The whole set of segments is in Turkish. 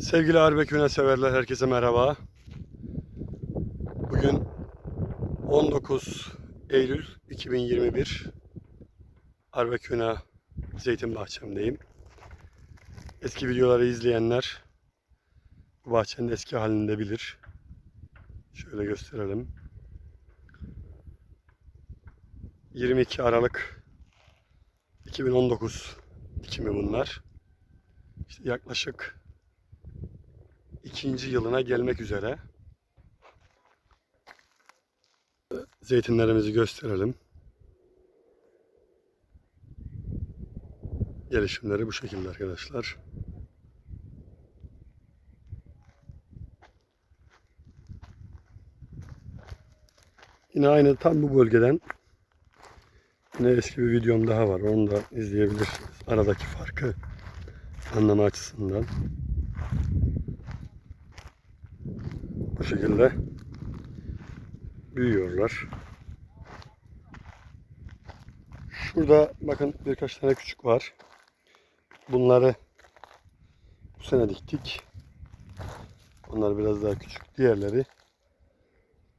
Sevgili Arbeküne severler herkese merhaba. Bugün 19 Eylül 2021 Arbeküne Zeytin Bahçem'deyim. Eski videoları izleyenler bu bahçenin eski halini de bilir. Şöyle gösterelim. 22 Aralık 2019 dikimi bunlar. İşte yaklaşık ikinci yılına gelmek üzere. Zeytinlerimizi gösterelim. Gelişimleri bu şekilde arkadaşlar. Yine aynı tam bu bölgeden yine eski bir videom daha var. Onu da izleyebilirsiniz. Aradaki farkı anlama açısından. Bu şekilde büyüyorlar. Şurada bakın birkaç tane küçük var. Bunları bu sene diktik. Onlar biraz daha küçük. Diğerleri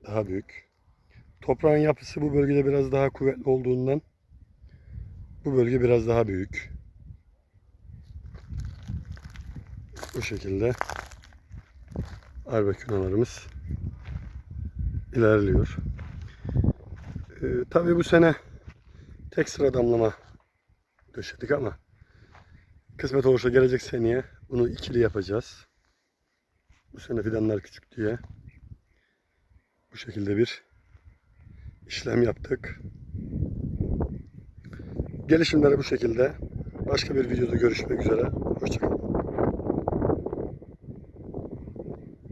daha büyük. Toprağın yapısı bu bölgede biraz daha kuvvetli olduğundan bu bölge biraz daha büyük. Bu şekilde arbekünalarımız ilerliyor. Ee, tabii bu sene tek sıra damlama döşedik ama kısmet olursa gelecek seneye bunu ikili yapacağız. Bu sene fidanlar küçük diye bu şekilde bir işlem yaptık. Gelişimleri bu şekilde. Başka bir videoda görüşmek üzere. Hoşçakalın.